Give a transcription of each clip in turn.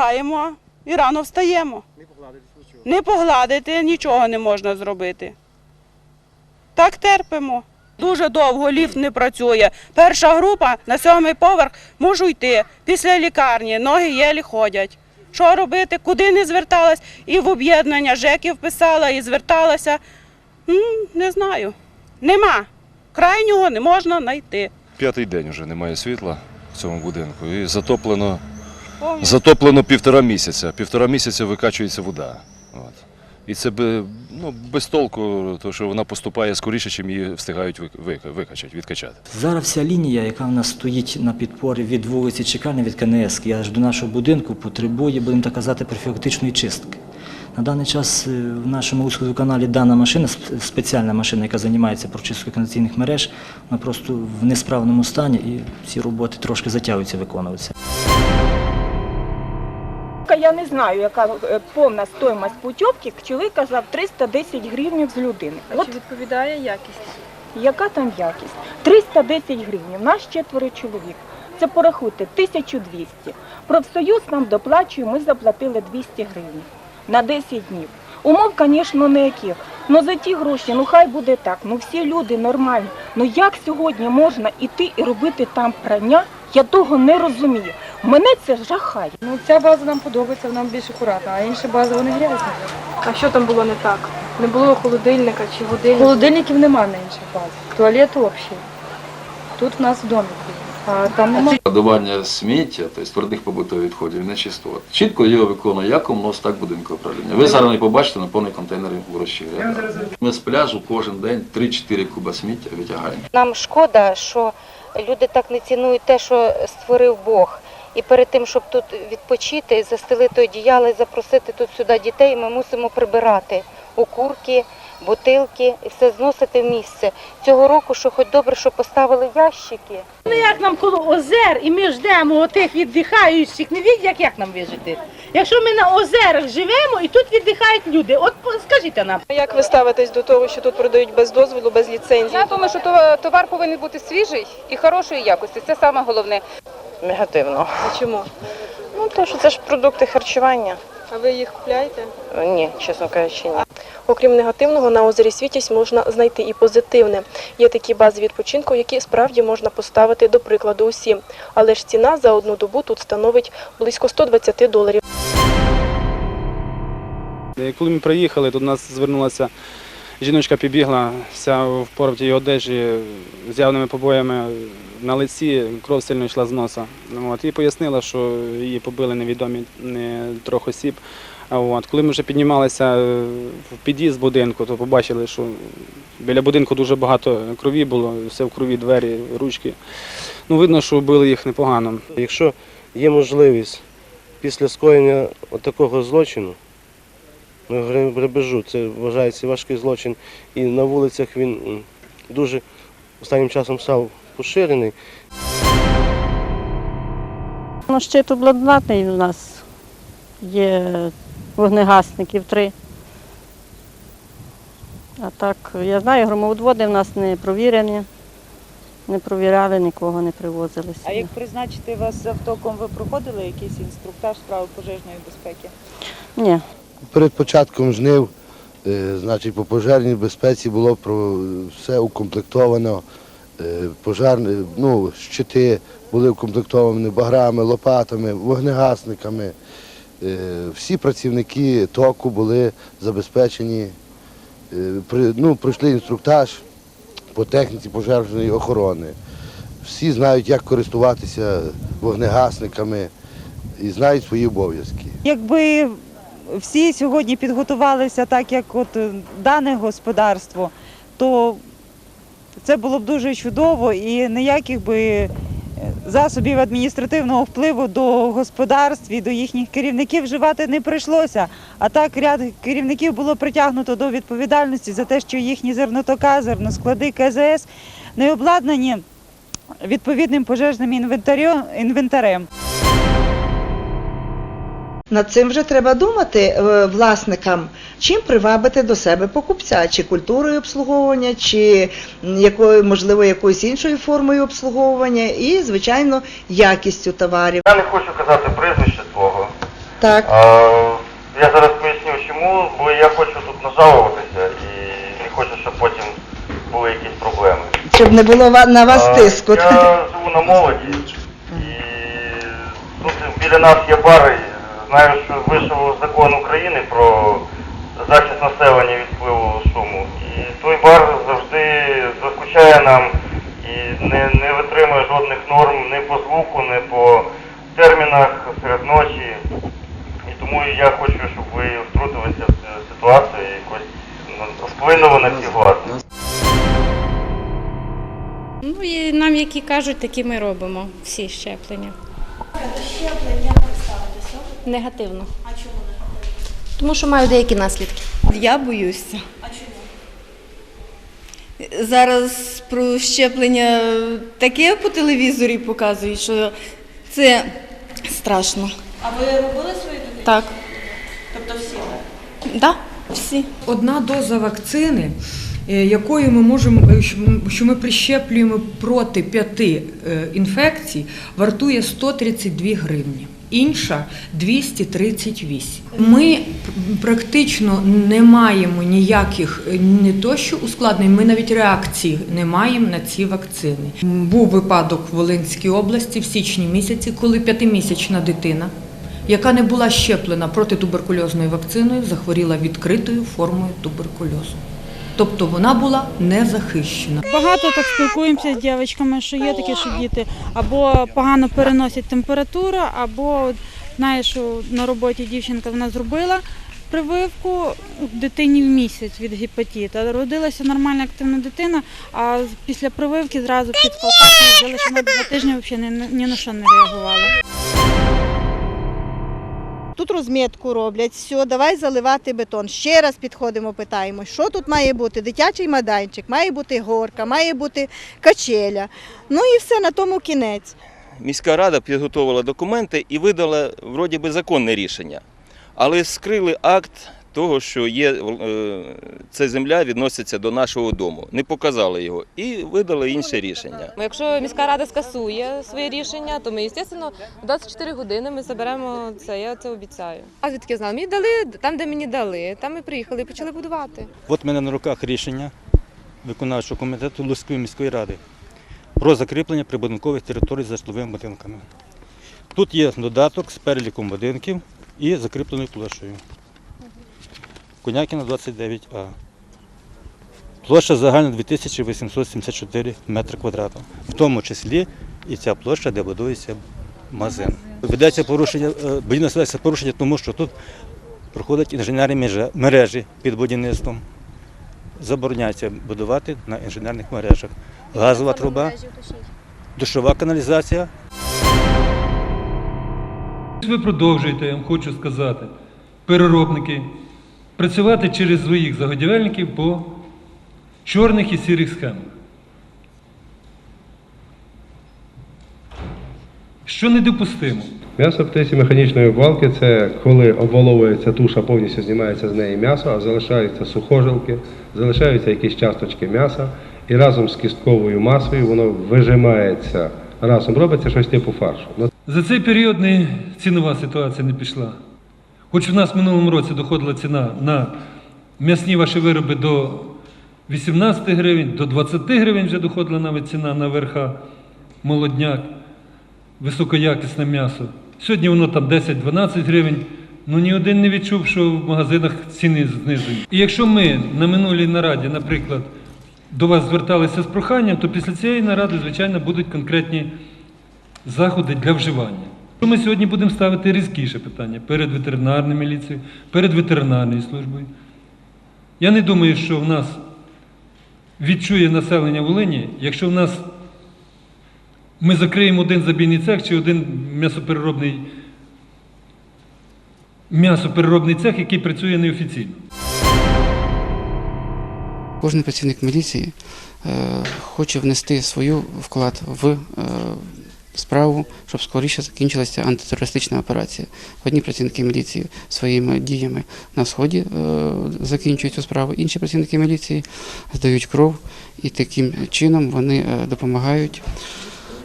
лягаємо і рано встаємо. Не погладити, нічого не можна зробити. Так терпимо. Дуже довго ліфт не працює. Перша група на сьомий поверх можу йти. Після лікарні ноги єлі ходять. Що робити? Куди не зверталась? І в об'єднання ЖЕКів писала, і зверталася. Не знаю. Нема. Крайнього не можна знайти. П'ятий день вже немає світла в цьому будинку. І затоплено, затоплено півтора місяця. Півтора місяця викачується вода. От. І це би, ну, без толку, тому що вона поступає скоріше, ніж її встигають вик- вик- викачати, відкачати. Зараз вся лінія, яка в нас стоїть на підпорі від вулиці Чекальня, від КНС, аж до нашого будинку, потребує, будемо так казати, профілактичної чистки. На даний час е, в нашому Луцькому каналі дана машина, спеціальна машина, яка займається прочисткою каналізаційних мереж, вона просто в несправному стані і ці роботи трошки затягуються виконуватися. Я не знаю, яка е, повна стоїмость путівки. Чоловік казав 310 гривень з людини. А От чи відповідає якість? яка там якість? 310 гривень, нас четверо чоловік. Це порахуйте, 1200. Профсоюз нам доплачує, ми заплатили 200 гривень на 10 днів. Умов, звісно, ніяких. Ну за ті гроші, ну хай буде так. Ну всі люди нормальні. Ну як сьогодні можна іти і робити там прання? Я того не розумію. Мене це жахає. Ну ця база нам подобається, вона більш акуратна, а інші бази вони грязні. А що там було не так? Не було холодильника чи води? Холодильників нема на інших базах. Туалету взагалі. Тут в нас в домі, а там немає. Складування сміття, тобто твердих побутових відходів, нечистот. Чітко його виконує як комунос, так будинку управління. Ви зараз не побачите наповнені контейнери в урочі Ми з пляжу кожен день 3-4 куба сміття витягаємо. Нам шкода, що люди так не цінують те, що створив Бог. І перед тим, щоб тут відпочити, застелити одіяло і запросити тут сюди дітей, ми мусимо прибирати окурки, бутилки і все зносити в місце. Цього року, що хоч добре, що поставили ящики. Ну як нам коло озер і ми ждемо отих віддихаючих, не від як, як нам вижити? Якщо ми на озерах живемо і тут віддихають люди, от по- скажіть нам. Як ви ставитесь до того, що тут продають без дозволу, без ліцензії? Я думаю, що товар- товар повинен бути свіжий і хорошої якості. Це саме головне. Негативно. А чому? Ну, то що це ж продукти харчування. А ви їх купляєте? Ні, чесно кажучи, ні. Окрім негативного, на озері Світязь можна знайти і позитивне. Є такі бази відпочинку, які справді можна поставити до прикладу усім. Але ж ціна за одну добу тут становить близько 120 доларів. Коли ми приїхали, до нас звернулася жіночка, підбігла вся в порватій одежі з явними побоями на лиці, кров сильно йшла з носа. Ну, От, і пояснила, що її побили невідомі не, трьох осіб. От, коли ми вже піднімалися е, в під'їзд будинку, то побачили, що біля будинку дуже багато крові було, все в крові, двері, ручки. Ну, видно, що били їх непогано. Якщо є можливість після скоєння такого злочину, ну, грабежу, це вважається важкий злочин, і на вулицях він дуже останнім часом став поширений. Ну, щит обладнаний у нас є вогнегасників три. А так, я знаю, громоводводи в нас не провірені, не провіряли, нікого не привозили. А як призначити вас з автоком, ви проходили якийсь інструктаж з правил пожежної безпеки? Ні. Перед початком жнив, е, значить, по пожежній безпеці було все укомплектовано. Е, Пожарні, ну, щити були укомплектовані баграми, лопатами, вогнегасниками. Е, Всі працівники току були забезпечені, ну, пройшли інструктаж по техніці пожежної охорони. Всі знають, як користуватися вогнегасниками і знають свої обов'язки. Якби всі сьогодні підготувалися так, як от е, дане господарство, то це було б дуже чудово і ніяких би е, засобів адміністративного впливу до господарств і до їхніх керівників вживати не прийшлося. А так ряд керівників було притягнуто до відповідальності за те, що їхні зернотока, зерносклади КЗС не обладнані відповідним пожежним інвентарем. Над цим вже треба думати е, власникам, чим привабити до себе покупця, чи культурою обслуговування, чи якою, можливо, якоюсь іншою формою обслуговування, і, звичайно, якістю товарів. Я не хочу казати прізвище твого, Так. А, я зараз поясню чому, бо я хочу тут нажалуватися і не хочу, щоб потім були якісь проблеми. Щоб не було на вас А, тиску. Я живу на молоді і тут біля нас є бари. Знаю, що вийшов закон України про захист населення від впливу шуму. І той бар завжди заскучає нам і не, не витримує жодних норм ні по звуку, ні по термінах серед ночі. І тому я хочу, щоб ви втрутилися в цю ситуацію і якось ну, вплинули на ці влади. Ну і нам, які кажуть, такі ми робимо всі щеплення. Щеплення? Негативно. А чому не? Тому що мають деякі наслідки. Я боюся. А чому? Зараз про щеплення таке по телевізорі показують, що це страшно. А ви робили свої дитині? Так. Тобто всі? Да, всі. Одна доза вакцини, е, якою ми можемо, е, що ми- прищеплюємо проти п'яти е, інфекцій, вартує 132 гривні. Інша 238. Ми практично не маємо ніяких не то що ускладнень, ми навіть реакції не маємо на ці вакцини. Був випадок в Волинській області в січні місяці, коли п'ятимісячна дитина яка не була щеплена протитуберкульозною вакциною, захворіла відкритою формою туберкульозу. Тобто вона була не захищена. Багато так спілкуємося з дівчатками, що є таке, що діти або погано переносять температуру, або знаєш, на роботі дівчинка вона зробила прививку дитині в місяць від гепатита. Родилася нормальна активна дитина, а після прививки зразу під колпак взяли, що вона два тижні взагалі ні на що не реагувала. Тут розмітку роблять, все, давай заливати бетон. Ще раз підходимо, питаємо, що тут має бути? Дитячий майданчик, має бути горка, має бути качеля. Ну і все, на тому кінець. Міська рада підготувала документи і видала вроді би законне рішення, але скрили акт того, що є е, ця земля відноситься до нашого дому. Не показали його і видали інше рішення. Якщо міська рада скасує своє рішення, то ми, звісно, в 24 години ми заберемо це, я це обіцяю. А звідки знали? Мені дали там, де мені дали, там ми приїхали і почали будувати. От в мене на руках рішення виконавчого комітету Луцької міської ради про закріплення прибудинкових територій за житловими будинками. Тут є додаток з переліком будинків і закріпленою площею. Конякіна 29А. Площа загальна 2874 метри квадратних, в тому числі і ця площа, де будується магазин. Ведеться порушення, е, ведеться порушення, тому що тут проходять інженерні мережі під будівництвом. Забороняється будувати на інженерних мережах. Газова труба, душова каналізація. Ви продовжуєте, я вам хочу сказати, переробники, працювати через своїх загодівельників по чорних і сірих схемах. Що недопустимо? М'ясо птиці механічної обвалки це коли обваловується туша, повністю знімається з неї м'ясо, а залишаються сухожилки, залишаються якісь часточки м'яса, і разом з кістковою масою воно вижимається. Разом робиться щось типу фаршу. За цей період не, цінова ситуація не пішла. Хоч в нас в минулому році доходила ціна на м'ясні ваші вироби до 18 гривень, до 20 гривень вже доходила навіть ціна на верха молодняк, високоякісне м'ясо. Сьогодні воно там 10-12 гривень. Ну ні один не відчув, що в магазинах ціни знижені. І якщо ми на минулій нараді, наприклад, до вас зверталися з проханням, то після цієї наради, звичайно, будуть конкретні заходи для вживання. Ми сьогодні будемо ставити різкіше питання перед ветеринарною міліцією, перед ветеринарною службою. Я не думаю, що в нас відчує населення Волині, якщо в нас ми закриємо один забійний цех чи один м'ясопереробний, м'ясопереробний цех, який працює неофіційно. Кожен працівник міліції е, хоче внести свою вклад в е, справу, щоб скоріше закінчилася антитерористична операція. Одні працівники міліції своїми діями на сході е, закінчують цю справу, інші працівники міліції здають кров і таким чином вони е, допомагають,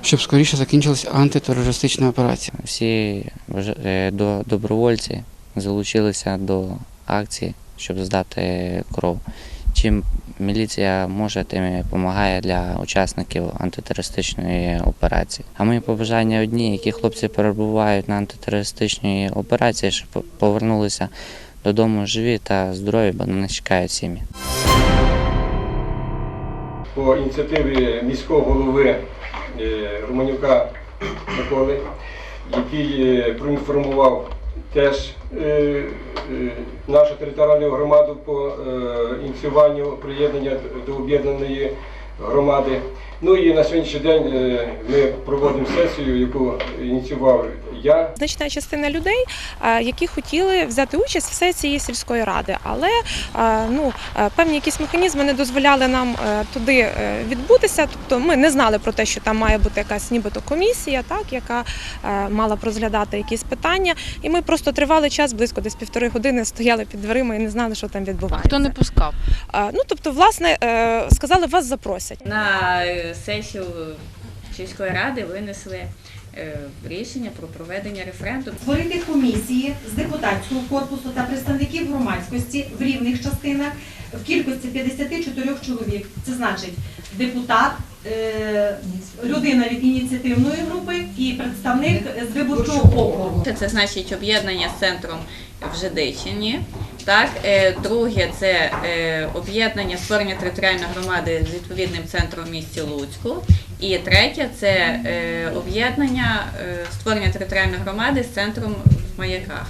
щоб скоріше закінчилася антитерористична операція. Всі е, до- добровольці залучилися до акції, щоб здати кров. Чим міліція може, тим допомагає для учасників антитерористичної операції. А мої побажання одні, які хлопці перебувають на антитерористичній операції, щоб повернулися додому живі та здорові, бо них чекають сім'ї. по ініціативі міського голови е, Романюка Миколи, який е, проінформував теж е, е, нашу територіальну громаду по е, ініціюванню приєднання до об'єднаної громади. Ну і на сьогоднішній день ми проводимо сесію, яку ініціював я. Значна частина людей, які хотіли взяти участь в сесії сільської ради, але ну, певні якісь механізми не дозволяли нам е, туди е, відбутися. Тобто ми не знали про те, що там має бути якась нібито комісія, так, яка е, мала б розглядати якісь питання. І ми просто тривалий час, близько десь півтори години, стояли під дверима і не знали, що там відбувається. Хто не пускав? Ну, тобто, власне, сказали, вас запросять. На сесію сільської ради винесли рішення про проведення референдуму. Створити комісії з депутатського корпусу та представників громадськості в рівних частинах в кількості 54 чоловік. Це значить депутат, е, людина від ініціативної групи і представник з виборчого округу. Це значить об'єднання з центром в Жидичині. Так, Е, друге це е, об'єднання створення територіальної громади з відповідним центром в місті Луцьку. І третє це е, об'єднання е, створення територіальної громади з центром в маяках.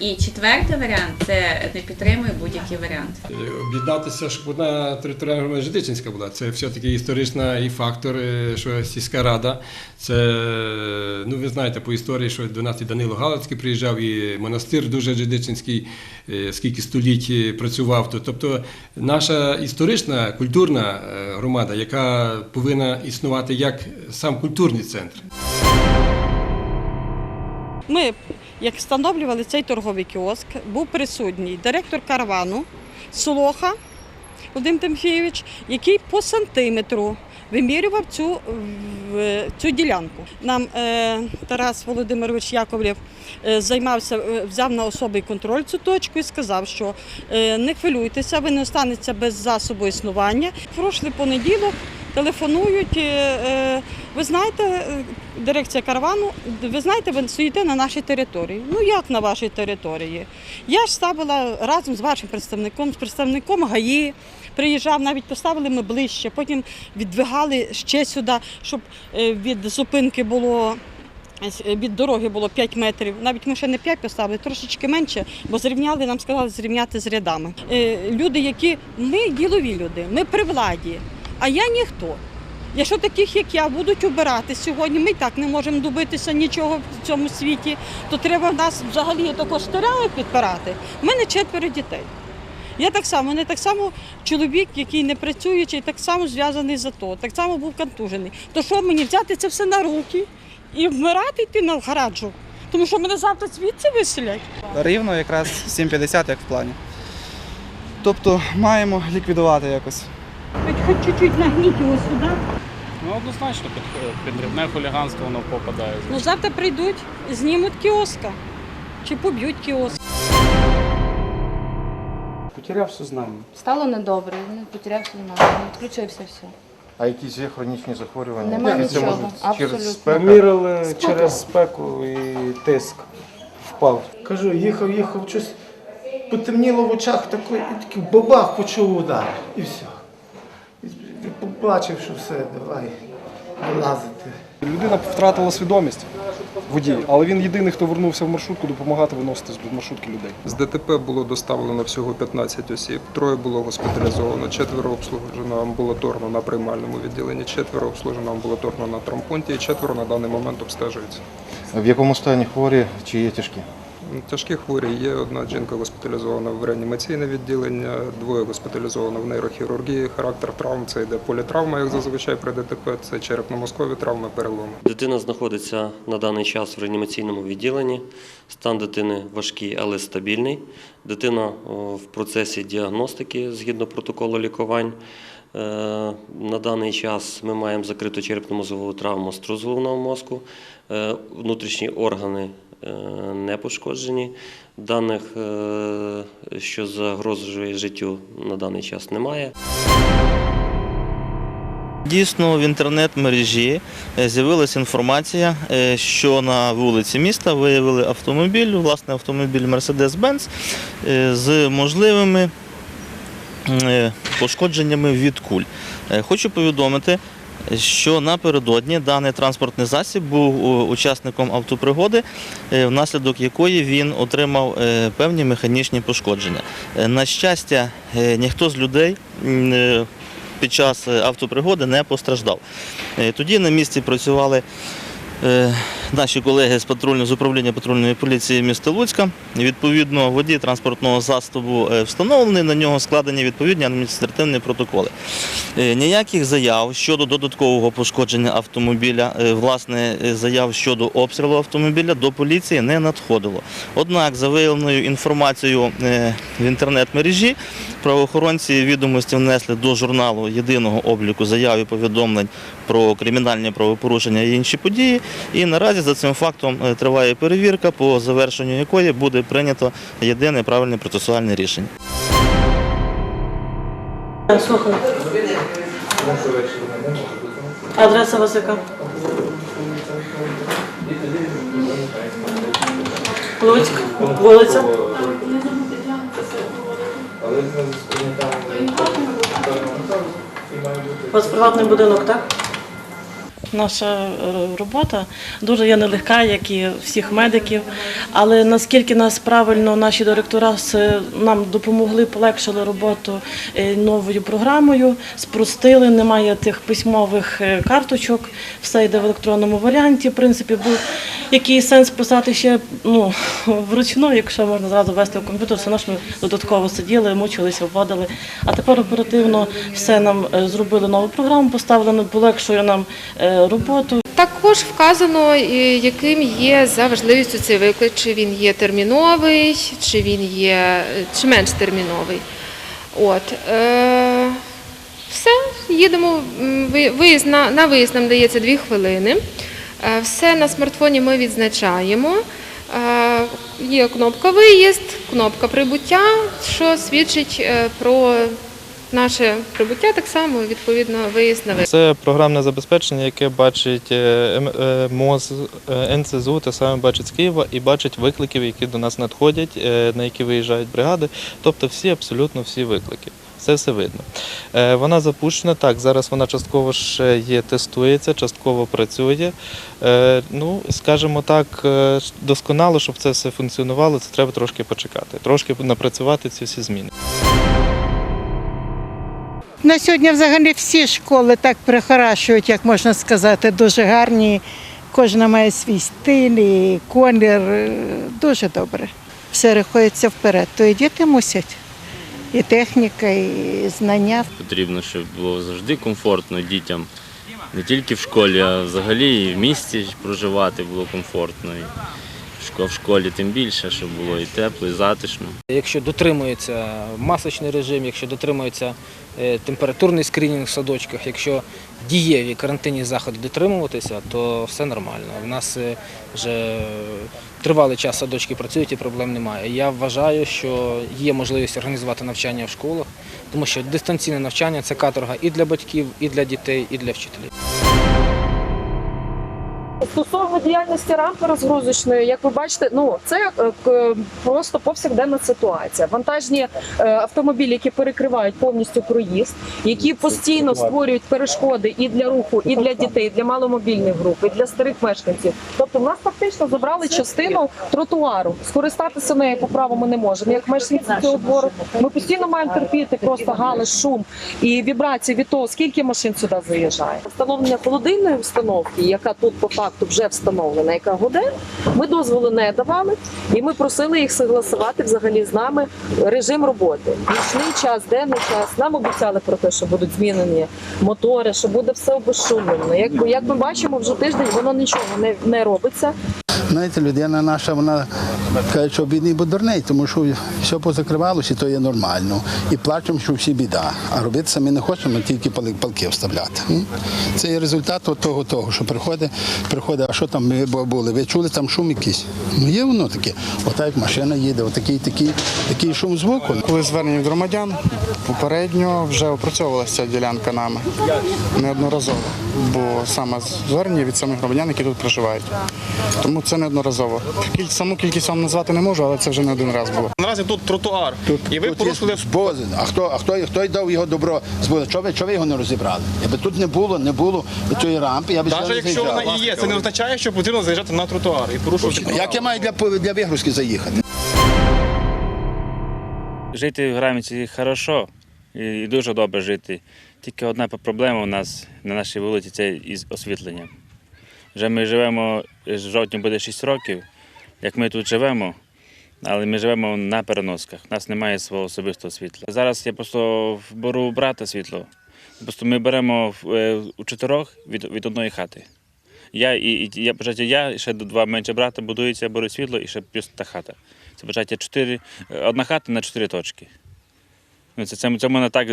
І четвертий варіант це не підтримує будь-який варіант. Об'єднатися, щоб одна територіальна громада Житичинська була. Це все-таки історичний фактор, е, що сільська рада. Це, е, ну ви знаєте по історії, що до нас і Данило Галицький приїжджав, і монастир дуже Жидичинський, е, скільки століть е, працював. Тобто наша історична культурна е, громада, яка повинна існувати як сам культурний центр. Ми, як встановлювали цей торговий кіоск, був присутній директор каравану Солоха Вадим Тимфійович, який по сантиметру вимірював цю, цю ділянку. Нам е, Тарас Володимирович Яковлєв е, займався, е, взяв на особий контроль цю точку і сказав, що е, не хвилюйтеся, ви не останеться без засобу існування. Прошлий понеділок телефонують. е, е, Ви знаєте, е, дирекція каравану, ви знаєте, ви стоїте на нашій території. Ну як на вашій території? Я ж ставила разом з вашим представником, з представником ГАІ, приїжджав, навіть поставили ми ближче, потім віддвигали ще сюди, щоб е, від зупинки було. е, Від дороги було 5 метрів, навіть ми ще не 5 поставили, трошечки менше, бо зрівняли, нам сказали зрівняти з рядами. Люди, які ми ділові люди, ми при владі, а я ніхто. Якщо таких, як я, будуть обирати сьогодні, ми і так не можемо добитися нічого в цьому світі, то треба нас взагалі також старами підпирати. У мене четверо дітей. Я так само, не так само чоловік, який не працюючий, так само зв'язаний за то, так само був контужений. То що мені взяти це все на руки і вмирати йти на гараджу? Тому що мене завтра звідси виселять. Рівно якраз 7,50 як в плані. Тобто маємо ліквідувати якось. Хоч чуть-чуть нагніть його сюди. Ну, однозначно, під, під дрібне хуліганство воно попадає. Ну завтра прийдуть, знімуть кіоска чи поб'ють кіоск. Потеряв сознання. Стало недобре, він потеряв сознання, відключився все. А якісь є хронічні захворювання? Нема Це нічого, може через спеку? Мірили через спеку і тиск впав. Кажу, їхав, їхав, щось потемніло в очах, такий, і такий бабах почув удар. І все. І побачив, що все, давай вилазити. Людина втратила свідомість водій, але він єдиний, хто вернувся в маршрутку, допомагати виносити з маршрутки людей. З ДТП було доставлено всього 15 осіб, троє було госпіталізовано, четверо обслужено амбулаторно на приймальному відділенні, четверо обслужено амбулаторно на травмпункті і четверо на даний момент обстежуються. В якому стані хворі чи є тяжкі? Тяжкі хворі є одна жінка госпіталізована в реанімаційне відділення, двоє госпіталізовано в нейрохірургії. Характер травм це йде політравма, як зазвичай при ДТП, це черепно-мозкові травми, переломи. Дитина знаходиться на даний час в реанімаційному відділенні. Стан дитини важкий, але стабільний. Дитина в процесі діагностики згідно протоколу лікувань. Е, На даний час ми маємо закриту черепно-мозгову травму струс мозку. Е, Внутрішні органи е, не пошкоджені. Даних, е, що загрожує життю, на даний час немає. Дійсно, в інтернет-мережі е, з'явилася інформація, е, що на вулиці міста виявили автомобіль, власне, автомобіль Mercedes-Benz е, з можливими е, пошкодженнями від куль. Е, Хочу повідомити, що напередодні даний транспортний засіб був учасником автопригоди, е, внаслідок якої він отримав е, певні механічні пошкодження. Е, На щастя, е, ніхто з людей е, під час е, автопригоди не постраждав. Е, Тоді на місці працювали е, наші колеги з патрульного з управління патрульної поліції міста Луцька. Відповідно, водій транспортного засобу е, встановлений, на нього складені відповідні адміністративні протоколи. Е, Ніяких заяв щодо додаткового пошкодження автомобіля, е, власне, заяв щодо обстрілу автомобіля до поліції не надходило. Однак, за виявленою інформацією в інтернет-мережі, правоохоронці відомості внесли до журналу єдиного обліку заяв і повідомлень про кримінальні правопорушення і інші події. І наразі за цим фактом е, триває перевірка, по завершенню якої буде прийнято єдине правильне процесуальне рішення. Слухаю. Адреса вас яка? Луцьк, вулиця. У вас приватний будинок, так? Наша е, робота дуже є нелегка, як і всіх медиків. Але наскільки нас правильно наші директора нам допомогли, полегшили роботу е, новою програмою, спростили, немає тих письмових е, карточок, все йде в електронному варіанті. В принципі, був який сенс писати ще ну, вручну, якщо можна зразу ввести в комп'ютер, все ж ми додатково сиділи, мучилися, вводили. А тепер оперативно все нам зробили нову програму, поставили, полегшує нам роботу. Також вказано, е, яким є за важливістю цей виклик, чи він є терміновий, чи він є е, чи менш терміновий. От. Е, все, їдемо. Виїзд на, на виїзд нам дається дві хвилини. Все на смартфоні ми відзначаємо. Є кнопка виїзд, кнопка прибуття, що свідчить про наше прибуття, так само відповідно виїзд на виїзд. Це програмне забезпечення, яке бачить е, е, МОЗ, е, НСЗУ, те саме бачить з Києва і бачить виклики, які до нас надходять, на які виїжджають бригади. Тобто всі, абсолютно всі виклики. Це все видно. Вона запущена так. Зараз вона частково ще є, тестується, частково працює. Ну, скажімо так, досконало, щоб це все функціонувало, це треба трошки почекати, трошки напрацювати ці всі зміни. На сьогодні взагалі всі школи так прихорашують, як можна сказати, дуже гарні. Кожна має свій стиль, і колір. Дуже добре. Все рухається вперед. То і діти мусять. І техніка, і знання. Потрібно, щоб було завжди комфортно дітям не тільки в школі, а взагалі і в місті проживати було комфортно. І в школі тим більше, щоб було і тепло, і затишно. Якщо дотримується масочний режим, якщо дотримується е, температурний скринінг в садочках, якщо дієві карантинні заходи дотримуватися, то все нормально. У нас е, вже тривалий час садочки працюють і проблем немає. Я вважаю, що є можливість організувати навчання в школах, тому що дистанційне навчання це каторга і для батьків, і для дітей, і для вчителів. Стосовно діяльності рамки розгрузочної, як ви бачите, ну це е, просто повсякденна ситуація. Вантажні е, автомобілі, які перекривають повністю проїзд, які постійно створюють перешкоди і для руху, і для дітей, і для маломобільних груп, і для старих мешканців. Тобто, нас фактично забрали частину тротуару. Скористатися нею по праву ми не можемо. Як мешканці цього двору, ми постійно маємо терпіти просто галас, шум і вібрації від того, скільки машин сюди заїжджає. Встановлення холодильної установки, яка тут по факту вже встановлена, яка година, ми дозволу не давали, і ми просили їх согласувати взагалі з нами режим роботи. Нічний час, денний час. Нам обіцяли про те, що будуть змінені мотори, що буде все обезшумлено. Як, як ми бачимо, вже тиждень воно нічого не, не робиться. Знаєте, людина наша, вона каже, що бідний, бо дурний, тому що все позакривалося, і то є нормально. І плачемо, що всі біда. А робити самі не хочемо, тільки палки вставляти. Це є результат того, того, що приходить, приходить, а що там ми були? Ви чули там шум якийсь? Ну є воно таке. Отак як машина їде, отакий такий, такий шум звуку. Коли звернення громадян, попередньо вже опрацьовувалася ця ділянка нами неодноразово, бо саме звернення від самих громадян, які тут проживають. Тому це неодноразово. Саму кількість вам назвати не можу, але це вже не один раз було. Наразі тут тротуар. і ви порушили збози. А хто, а хто, хто й дав його добро? Чого ви, чого ви його не розібрали? Якби тут не було, не було цієї рампи, я б Навіть якщо заїжджав. вона і є, це не означає, що потрібно заїжджати на тротуар і порушувати. Як я маю для, для вигрузки заїхати? Жити в Граміці хорошо і дуже добре жити. Тільки одна проблема у нас на нашій вулиці це із освітленням. Вже ми живемо, в жовтні буде 6 років, як ми тут живемо, але ми живемо на переносках. У нас немає свого особистого світла. Зараз я просто беру брата світло. Просто ми беремо е, у чотирьох від, від одної хати. Я і, і я, бажайте, я і ще два менші брата будуються, беру світло і ще плюс та хата. Це бажайте чотири, е, одна хата на чотири точки. Ну, це, це, це можна так е,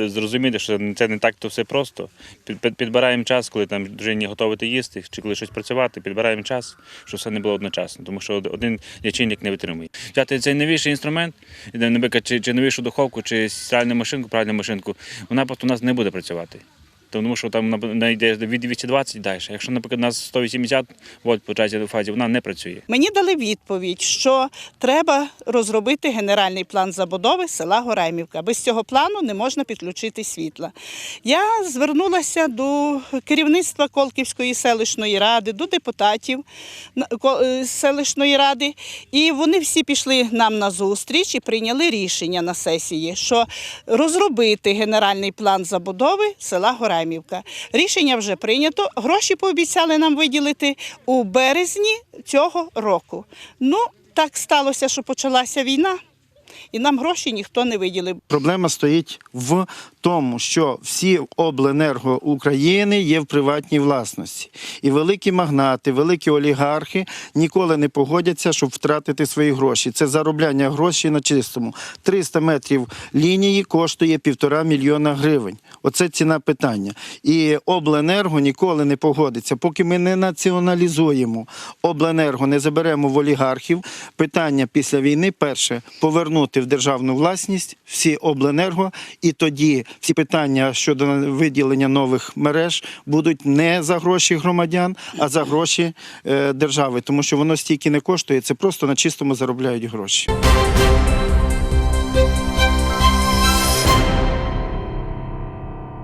е, зрозуміти, що це не так то все просто. Під, під, підбираємо час, коли там дружині готувати їсти, чи коли щось працювати, підбираємо час, щоб все не було одночасно, тому що один лічильник не витримує. Взяти цей новіший інструмент, наприклад, чи, чи новішу духовку, чи стиральну машинку, пральну машинку, вона просто у нас не буде працювати. Тому що там вона йде від 220 далі. Якщо, наприклад, у нас 180 вольт по в фазі, вона не працює. Мені дали відповідь, що треба розробити генеральний план забудови села Гораймівка. Без цього плану не можна підключити світла. Я звернулася до керівництва Колківської селищної ради, до депутатів на- е, селищної ради, і вони всі пішли нам на зустріч і прийняли рішення на сесії, що розробити генеральний план забудови села Гораймівка. Рішення вже прийнято. Гроші пообіцяли нам виділити у березні цього року. Ну, так сталося, що почалася війна, і нам гроші ніхто не виділив. Проблема стоїть в тому, що всі обленерго України є в приватній власності. І великі магнати, великі олігархи ніколи не погодяться, щоб втратити свої гроші. Це заробляння грошей на чистому. 300 метрів лінії коштує півтора мільйона гривень. Оце ціна питання. І обленерго ніколи не погодиться. Поки ми не націоналізуємо обленерго, не заберемо в олігархів. Питання після війни перше повернути в державну власність всі обленерго, і тоді всі питання щодо виділення нових мереж будуть не за гроші громадян, а за гроші е, держави, тому що воно стільки не коштує. Це просто на чистому заробляють гроші.